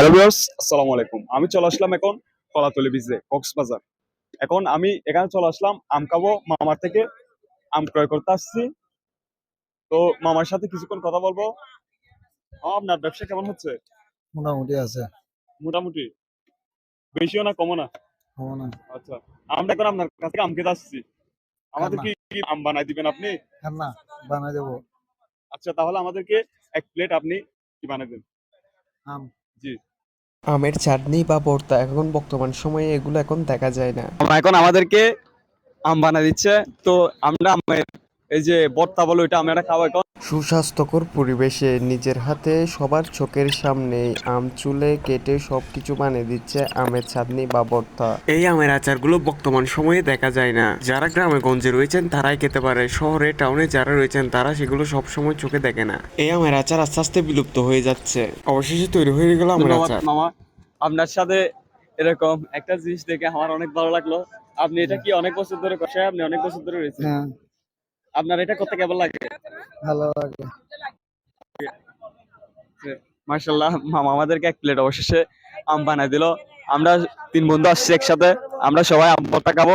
Hello viewers আসসালামু আলাইকুম। আমি চলে আসলাম এখন কলাতলি বিচে কক্সবাজার। এখন আমি এখানে চলে আসলাম আম খাব মামার থেকে। আম ক্রয় করতে আসছি। তো মামার সাথে কিছুক্ষণ কথা বলব। আপনার ব্যবসা কেমন হচ্ছে? মোটামুটি আছে। মোটামুটি? বেশিও না কমও না? না। আচ্ছা আমরা এখন আপনার কাছ থেকে আম খেতে আসছি। আমাদের কি কি আম বানাই দিবেন আপনি? না বানাই দেবো। আচ্ছা তাহলে আমাদেরকে এক প্লেট আপনি কি বানাই দেন? আম। জি। আমের চাটনি বা ভর্তা এখন বর্তমান সময়ে এগুলো এখন দেখা যায় না। এখন আমাদেরকে আম বানা দিচ্ছে। তো আমরা আমের এই যে বর্তা বলো এটা আমরা এখন সুস্বাস্থ্যকর পরিবেশে নিজের হাতে সবার চোখের সামনে আম চুলে কেটে সবকিছু বানিয়ে দিচ্ছে আমের চাটনি বা বর্তা। এই আমের আচারগুলো বর্তমান সময়ে দেখা যায় না। যারা গ্রামে গঞ্জে রয়েছেন তারাই খেতে পারে। শহরে টাউনে যারা রয়েছেন তারা সেগুলো সব সময় চোখে দেখে না। এই আমের আচার আস্তে আস্তে বিলুপ্ত হয়ে যাচ্ছে। অবশেষে তৈরি হয়ে গেল আমের আচার। মামা। আপনার সাথে এরকম একটা জিনিস দেখে আমার অনেক ভালো লাগল। আপনি এটা কি অনেক বছর ধরে কষায় আপনি অনেক বছর ধরে রয়েছেন। হ্যাঁ। আপনার এটা করতে কেমন লাগে? ভালো লাগে। মার্শাল্লাহ মামা আমাদেরকে এক প্লেট অবশেষে আম বানায় দিল। আমরা তিন বন্ধু আসছি একসাথে। আমরা সবাই আম ভর্তা খাব।